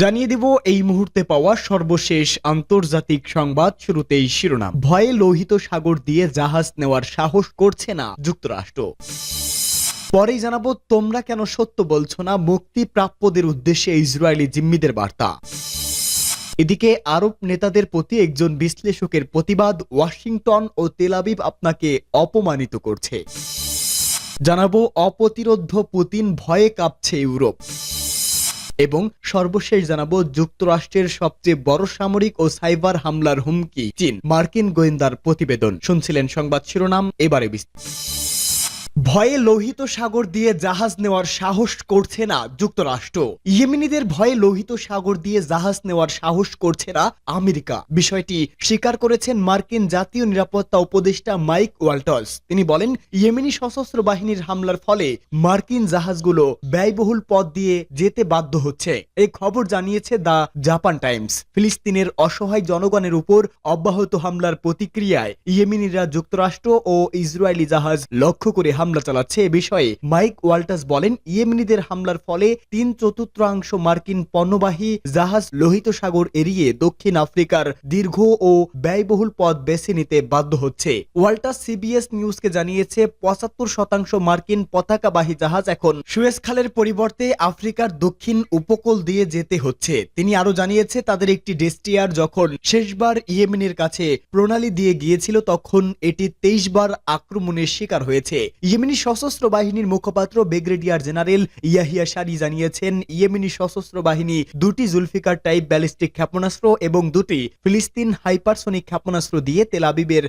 জানিয়ে দেব, এই মুহূর্তে পাওয়া সর্বশেষ আন্তর্জাতিক সংবাদ শুরুতেই শিরোনাম। ভয়ে লোহিত সাগর দিয়ে জাহাজ নেওয়ার সাহস করছে না যুক্তরাষ্ট্র। পরেই জানাব, তোমরা কেন সত্য বলছো না? মুক্তি প্রাপ্যদের উদ্দেশ্যে ইসরায়েলি জিম্মিদের বার্তা। এদিকে আরব নেতাদের প্রতি একজন বিশ্লেষকের প্রতিবাদ ওয়াশিংটন ও তেলাবিব আপনাকে অপমানিত করছে। জানাব অপ্রতিরোধ্য পুতিন ভয়ে কাঁপছে ইউরোপ। এবং সর্বশেষ জানাব যুক্তরাষ্ট্রের সবচেয়ে বড় সামরিক ও সাইবার হামলার হুমকি। চীন, মার্কিন গোয়েন্দার প্রতিবেদন। শুনছিলেন সংবাদ শিরোনাম, এবারে বিস্তারিত। ভয়ে লোহিত সাগর দিয়ে জাহাজ নেওয়ার সাহস করছে না যুক্তরাষ্ট্র। ইয়েমেনিদের ভয়ে লোহিত সাগর দিয়ে জাহাজ নেওয়ার সাহস করছে না আমেরিকা। বিষয়টি স্বীকার করেছেন মার্কিন জাতীয় নিরাপত্তা উপদেষ্টা মাইক ওয়াল্টস। তিনি বলেন, ইয়েমেনি সশস্ত্র বাহিনীর হামলার ফলে মার্কিন জাহাজগুলো ব্যয়বহুল পথ দিয়ে যেতে বাধ্য হচ্ছে। এই খবর জানিয়েছে দ্য জাপান টাইমস। ফিলিস্তিনের অসহায় জনগণের উপর অব্যাহত হামলার প্রতিক্রিয়ায় ইয়েমেনিরা যুক্তরাষ্ট্র ও ইসরায়েলি জাহাজ লক্ষ্য করে হামলা চালাচ্ছে এ বিষয়ে মাইক ওয়াল্টাস বলেন, ইয়েমেনিদের হামলার ফলে তিন চতুর্থাংশ মার্কিন পণ্যবাহী জাহাজ লোহিত সাগর এড়িয়ে দক্ষিণ আফ্রিকার দীর্ঘ ও ব্যয়বহুল পথ বেছে নিতে বাধ্য হচ্ছে। ওয়াল্টাস সিবিএস নিউজকে জানিয়েছে, পঁচাত্তর শতাংশ মার্কিন পতাকাবাহী জাহাজ এখন সুয়েজ খালের পরিবর্তে আফ্রিকার দক্ষিণ উপকূল দিয়ে যেতে হচ্ছে। তিনি আরও জানিয়েছে, তাদের একটি ডেস্টিয়ার যখন শেষবার ইয়েমেনের কাছে প্রণালী দিয়ে গিয়েছিল, তখন এটি তেইশ বার আক্রমণের শিকার হয়েছে। ইয়েমেনি সশস্ত্র বাহিনীর মুখপাত্র ব্রিগেডিয়ার জেনারেল ইয়াহিয়া সারি জানিয়েছেন, ইয়েমেনি সশস্ত্র বাহিনী দুটি জুলফিকার টাইপ ব্যালিস্টিক ক্ষেপণাস্ত্র এবং দুটি ফিলিস্তিন হাইপারসনিক ক্ষেপণাস্ত্র দিয়ে তেল আবিবের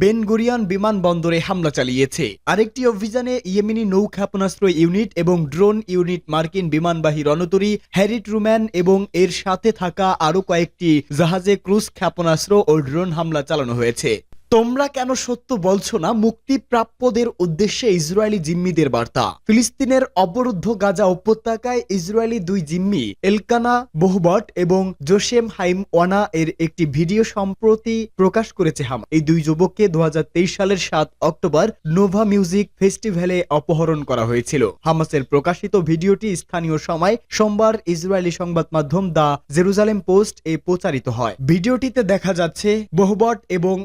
বেনগরিয়ান বিমানবন্দরে হামলা চালিয়েছে। আরেকটি অভিযানে ইয়েমেনি নৌ ক্ষেপণাস্ত্র ইউনিট এবং ড্রোন ইউনিট মার্কিন বিমানবাহী রণতরী হ্যারি ট্রুম্যান এবং এর সাথে থাকা আরও কয়েকটি জাহাজে ক্রুজ ক্ষেপণাস্ত্র ও ড্রোন হামলা চালানো হয়েছে। তোমরা কেন সত্য বলছো না? মুক্তিপ্রাপ্যদের উদ্দেশ্যে ইসরায়েলি জিম্মিদের বার্তা। ফিলিস্তিনের অবরুদ্ধ গাজা উপত্যকায় ইসরায়েলি দুই জিম্মি, এলকানা বহুবট এবং জোসেম হাইম ওয়ানা এর একটি ভিডিও সম্প্রতি প্রকাশ করেছে হাম। এই দুই যুবককে দু সালের সাত অক্টোবর নোভা মিউজিক ফেস্টিভ্যালে অপহরণ করা হয়েছিল। হামাসের প্রকাশিত ভিডিওটি স্থানীয় সময় সোমবার ইসরায়েলি সংবাদ মাধ্যম দা জেরুজালেম পোস্ট এ প্রচারিত হয়। ভিডিওটিতে দেখা যাচ্ছে বহুবট এবং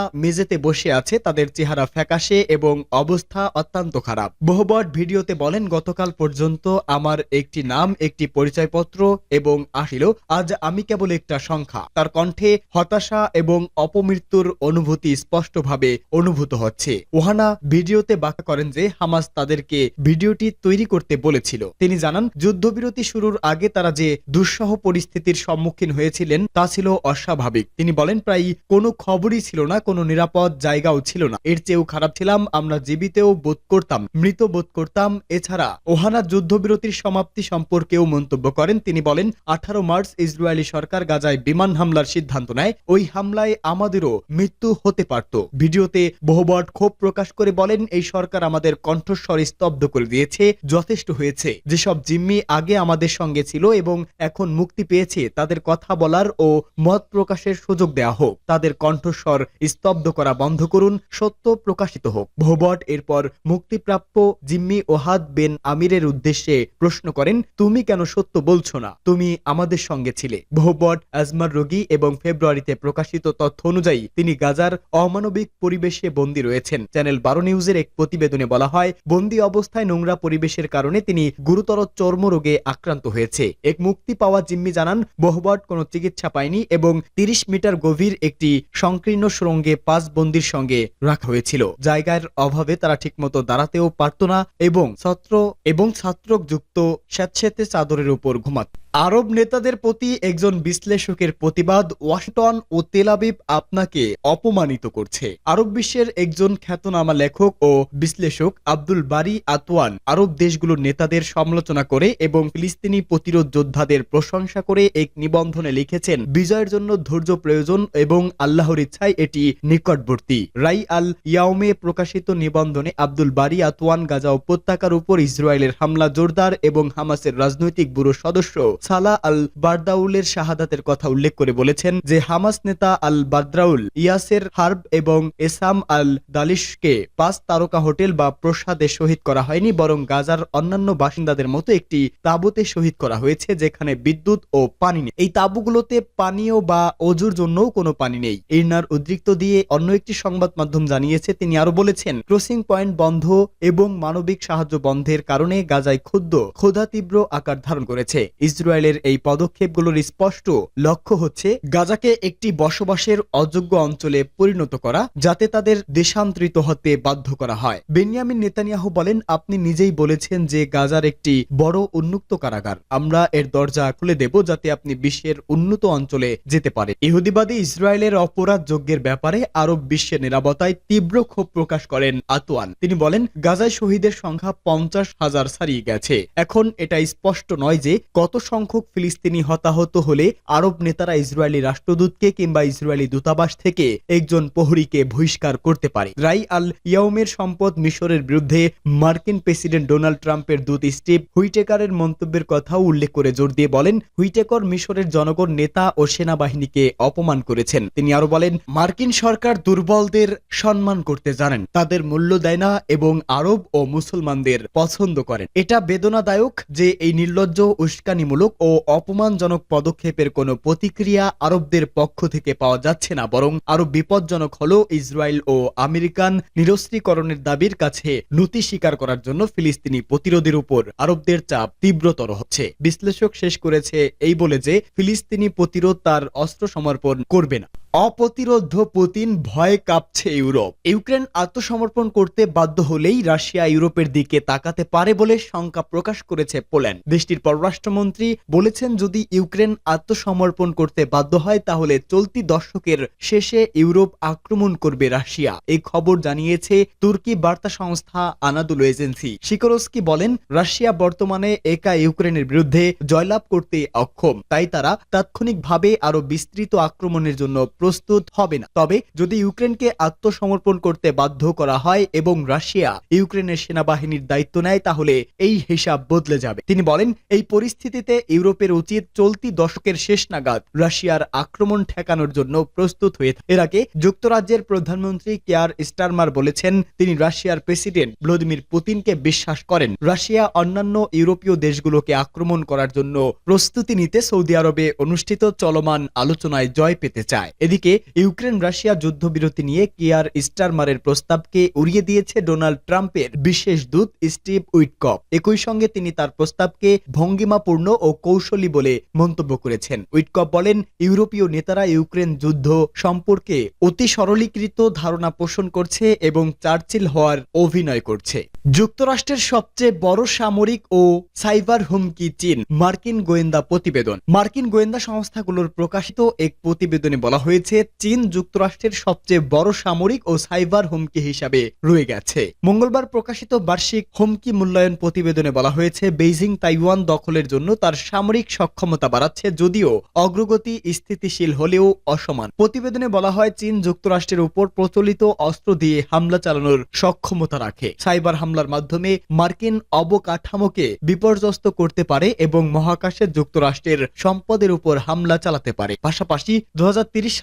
ওয়াহানা মেঝেতে বসে আছে, তাদের চেহারা ফ্যাকাশে এবং অবস্থা অত্যন্ত খারাপ। বহুবট ভিডিওতে বলেন, গতকাল পর্যন্ত আমার একটি নাম, একটি পরিচয়পত্র এবং আসিল, আজ আমি কেবল একটা সংখ্যা। তার কণ্ঠে হতাশা এবং অপমৃত্যুর অনুভূতি স্পষ্টভাবে অনুভূত হচ্ছে। ওহানা ভিডিওতে বাঁকা করেন যে, হামাস তাদেরকে ভিডিওটি তৈরি করতে বলেছিল। তিনি জানান, যুদ্ধবিরতি শুরুর আগে তারা যে দুঃসহ পরিস্থিতির সম্মুখীন হয়েছিলেন, তা ছিল অস্বাভাবিক। তিনি বলেন প্রায় কোনো খবরই ছিল না কোনো নিরাপদ জায়গাও ছিল না। এর চেয়েও খারাপ ছিলাম, আমরা জীবিতেও বোধ করতাম, মৃত বোধ করতাম। এছাড়া ওহানা যুদ্ধবিরতির সমাপ্তি সম্পর্কেও মন্তব্য করেন। তিনি বলেন, আঠারো মার্চ ইসরায়েলি সরকার গাজায় বিমান হামলার সিদ্ধান্ত নেয়। ওই হামলায় আমাদেরও মৃত্যু হতে পারত। ভিডিওতে বহুবট ক্ষোভ প্রকাশ করে বলেন, এই সরকার আমাদের কণ্ঠস্বর স্তব্ধ করে দিয়েছে, যথেষ্ট হয়েছে। যেসব জিম্মি আগে আমাদের সঙ্গে ছিল এবং এখন মুক্তি পেয়েছে, তাদের কথা বলার ও মত প্রকাশের সুযোগ দেওয়া হোক। তাদের কণ্ঠস্বর স্তব্ধ করা বন্ধ করুন, সত্য প্রকাশিত হোক। ভোবট এরপর মুক্তিপ্রাপ্য জিম্মি ওহাদ বেন আমিরের উদ্দেশ্যে প্রশ্ন করেন, তুমি কেন সত্য বলছো না? তুমি আমাদের সঙ্গে ছিলে। ভোবট আজমার রোগী এবং ফেব্রুয়ারিতে প্রকাশিত তথ্য অনুযায়ী তিনি গাজার অমানবিক পরিবেশে বন্দী রয়েছেন। চ্যানেল বারো নিউজের এক প্রতিবেদনে বলা হয়, বন্দী অবস্থায় নোংরা পরিবেশের কারণে তিনি গুরুতর চর্মরোগে আক্রান্ত হয়েছে। এক মুক্তি পাওয়া জিম্মি জানান বহুবট কোনো চিকিৎসা পায়নি এবং তিরিশ মিটার গভীর একটি সংকীর্ণ সুরঙ্গে পাঁচ বন্দির সঙ্গে রাখা হয়েছিল। জায়গার অভাবে তারা ঠিকমতো দাঁড়াতেও পারত না এবং ছাত্র এবং ছাত্রক যুক্ত স্যাঁতস্যাঁতে চাদরের উপর ঘুমাত। আরব নেতাদের প্রতি একজন বিশ্লেষকের প্রতিবাদ ওয়াশিংটন ও তেলাবিব আপনাকে অপমানিত করছে। আরব বিশ্বের একজন খ্যাতনামা লেখক ও বিশ্লেষক আব্দুল বারি আতওয়ান আরব দেশগুলোর নেতাদের সমালোচনা করে এবং ফিলিস্তিনি প্রতিরোধ যোদ্ধাদের প্রশংসা করে এক নিবন্ধনে লিখেছেন, বিজয়ের জন্য ধৈর্য প্রয়োজন এবং আল্লাহর ইচ্ছায় এটি নিকটবর্তী। রাই আল ইয়াউমে প্রকাশিত নিবন্ধনে আব্দুল বারি আতওয়ান গাজা উপত্যকার উপর ইসরায়েলের হামলা, জোরদার এবং হামাসের রাজনৈতিক ব্যুরো সদস্য সালা আল বারদাউলের শাহাদাতের কথা উল্লেখ করে বলেছেন যে, হামাস নেতা আল বাদ্রাউল ইয়াসের হার্ব এবং এসাম আল দালিশকে পাঁচ তারকা হোটেল বা প্রসাদে শহীদ করা হয়নি, বরং গাজার অন্যান্য বাসিন্দাদের মতো একটি তাঁবুতে শহীদ করা হয়েছে, যেখানে বিদ্যুৎ ও পানি নেই। এই তাঁবুগুলোতে পানীয় বা অজুর জন্যও কোনো পানি নেই। ইরনার উদ্রিক্ত দিয়ে অন্য একটি সংবাদ মাধ্যম জানিয়েছে, তিনি আরও বলেছেন, ক্রসিং পয়েন্ট বন্ধ এবং মানবিক সাহায্য বন্ধের কারণে গাজায় ক্ষুদ্র ক্ষুধা তীব্র আকার ধারণ করেছে। ইসরায়েলের এই পদক্ষেপগুলোর স্পষ্ট লক্ষ্য হচ্ছে গাজাকে একটি বসবাসের অযোগ্য অঞ্চলে পরিণত করা, যাতে তাদের দেশান্তরিত হতে বাধ্য করা হয়। বেনিয়ামিন নেতানিয়াহু বলেন, আপনি নিজেই বলেছেন যে গাজার একটি বড় উন্মুক্ত কারাগার। আমরা এর দরজা খুলে দেব যাতে আপনি বিশ্বের উন্নত অঞ্চলে যেতে পারে ইহুদিবাদী ইসরায়েলের অপরাধ যজ্ঞের ব্যাপারে আরব বিশ্বের নিরাপত্তায় তীব্র ক্ষোভ প্রকাশ করেন আতোয়ান তিনি বলেন, গাজায় শহীদের সংখ্যা পঞ্চাশ হাজার ছাড়িয়ে গেছে। এখন এটা স্পষ্ট নয় যে কত সংখ্যক ফিলিস্তিনি হতাহত হলে আরব নেতারা ইসরায়েলি রাষ্ট্রদূতকে কিংবা ইসরায়েলি দূতাবাস থেকে একজন প্রহরীকে বহিষ্কার করতে পারে। রাই আল ইয়াউমের সম্পদ মিশরের বিরুদ্ধে মার্কিন প্রেসিডেন্ট ডোনাল্ড ট্রাম্পের দূত স্টিভ হুইটেকারের মন্তব্যের কথাও উল্লেখ করে জোর দিয়ে বলেন, হুইটেকর মিশরের জনগণ, নেতা ও সেনাবাহিনীকে অপমান করেছেন। তিনি আরও বলেন, মার্কিন সরকার দুর্বলদের সম্মান করতে জানেন। তাদের মূল্য দেয় না এবং আরব ও মুসলমানদের পছন্দ করেন। এটা বেদনাদায়ক যে এই নির্লজ্জ উস্কানিমূলক ও অপমানজনক পদক্ষেপের কোনো প্রতিক্রিয়া আরবদের পক্ষ থেকে পাওয়া যাচ্ছে না, বরং আরও বিপজ্জনক হল ইসরায়েল ও আমেরিকান নিরস্ত্রীকরণের দাবির কাছে নতি স্বীকার করার জন্য ফিলিস্তিনি প্রতিরোধের উপর আরবদের চাপ তীব্রতর হচ্ছে। বিশ্লেষক শেষ করেছে এই বলে যে, ফিলিস্তিনি প্রতিরোধ তার অস্ত্র সমর্পণ করবে না। অপ্রতিরোধ পুতিন ভয়ে কাঁপছে ইউরোপ। ইউক্রেন আত্মসমর্পণ করতে বাধ্য হলেই রাশিয়া ইউরোপের দিকে তাকাতে পারে বলে শঙ্কা প্রকাশ করেছে পোল্যান্ড। দেশটির পররাষ্ট্রমন্ত্রী বলেছেন, যদি ইউক্রেন আত্মসমর্পণ করতে বাধ্য হয়, তাহলে চলতি দশকের শেষে ইউরোপ আক্রমণ করবে রাশিয়া। এই খবর জানিয়েছে তুর্কি বার্তা সংস্থা আনাদুল এজেন্সি। শিকরস্কি বলেন, রাশিয়া বর্তমানে একা ইউক্রেনের বিরুদ্ধে জয়লাভ করতে অক্ষম। তাই তারা তাৎক্ষণিকভাবে আরও বিস্তৃত আক্রমণের জন্য প্রস্তুত হবে না। তবে যদি ইউক্রেনকে আত্মসমর্পণ করতে বাধ্য করা হয় এবং রাশিয়া ইউক্রেনের সেনাবাহিনীর দায়িত্ব নেয়, তাহলে এই হিসাব বদলে যাবে। তিনি বলেন, এই পরিস্থিতিতে ইউরোপের উচিত চলতি দশকের শেষ নাগাদ রাশিয়ার আক্রমণ ঠেকানোর জন্য প্রস্তুত হয়ে। এর আগে যুক্তরাজ্যের প্রধানমন্ত্রী কেয়ার স্টারমার বলেছেন, তিনি রাশিয়ার প্রেসিডেন্ট ভ্লাদিমির পুতিনকে বিশ্বাস করেন। রাশিয়া অন্যান্য ইউরোপীয় দেশগুলোকে আক্রমণ করার জন্য প্রস্তুতি নিতে সৌদি আরবে অনুষ্ঠিত চলমান আলোচনায় জয় পেতে চায়। এদিকে ইউক্রেন রাশিয়া যুদ্ধবিরতি নিয়ে কেয়ার স্টারমারের প্রস্তাবকে উড়িয়ে দিয়েছে ডোনাল্ড ট্রাম্পের বিশেষ দূত স্টিভ উইটকপ একই সঙ্গে তিনি তার প্রস্তাবকে ভঙ্গিমাপূর্ণ ও কৌশলী বলে মন্তব্য করেছেন। উইটকপ বলেন, ইউরোপীয় নেতারা ইউক্রেন যুদ্ধ সম্পর্কে অতি সরলীকৃত ধারণা পোষণ করছে এবং চার্চিল হওয়ার অভিনয় করছে। যুক্তরাষ্ট্রের সবচেয়ে বড় সামরিক ও সাইবার হুমকি চীন মার্কিন গোয়েন্দা প্রতিবেদন। মার্কিন গোয়েন্দা সংস্থাগুলোর প্রকাশিত এক প্রতিবেদনে বলা হয়েছে চীন যুক্তরাষ্ট্রের সবচেয়ে বড় সামরিক ও সাইবার হুমকি হিসাবে রয়ে গেছে। মঙ্গলবার প্রকাশিত বার্ষিক হুমকি মূল্যায়ন প্রতিবেদনে বলা হয়েছে, বেইজিং তাইওয়ান দখলের জন্য তার সামরিক সক্ষমতা বাড়াচ্ছে যদিও অগ্রগতি স্থিতিশীল হলেও অসমান। প্রতিবেদনে বলা হয়, চীন যুক্তরাষ্ট্রের উপর প্রচলিত অস্ত্র দিয়ে হামলা চালানোর সক্ষমতা রাখে। সাইবার হামলার মাধ্যমে মার্কিন অবকাঠামোকে বিপর্যস্ত করতে পারে এবং মহাকাশে যুক্তরাষ্ট্রের সম্পদের উপর হামলা চালাতে পারে। পাশাপাশি দু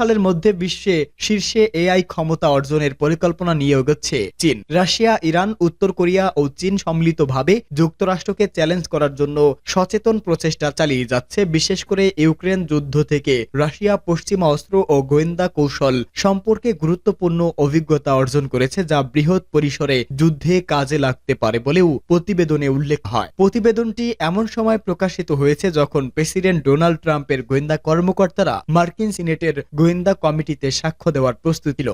সালের মধ্যে বিশ্বে শীর্ষে এআই ক্ষমতা অর্জনের পরিকল্পনা নিয়ে এগোচ্ছে চীন। রাশিয়া, ইরান, উত্তর কোরিয়া ও চীন সম্মিলিতভাবে যুক্তরাষ্ট্রকে চ্যালেঞ্জ করার জন্য সচেতন প্রচেষ্টা চালিয়ে যাচ্ছে, বিশেষ করে ইউক্রেন যুদ্ধ থেকে। রাশিয়া পশ্চিমা অস্ত্র ও গোয়েন্দা কৌশল সম্পর্কে গুরুত্বপূর্ণ অভিজ্ঞতা অর্জন করেছে, যা বৃহৎ পরিসরে যুদ্ধে কাজে লাগতে পারে বলেও প্রতিবেদনে উল্লেখ হয়। প্রতিবেদনটি এমন সময় প্রকাশিত হয়েছে যখন প্রেসিডেন্ট ডোনাল্ড ট্রাম্পের গোয়েন্দা কর্মকর্তারা মার্কিন সিনেটের গোয়েন্দা কমিটিতে সাক্ষ্য দেওয়ার প্রস্তুতি নিল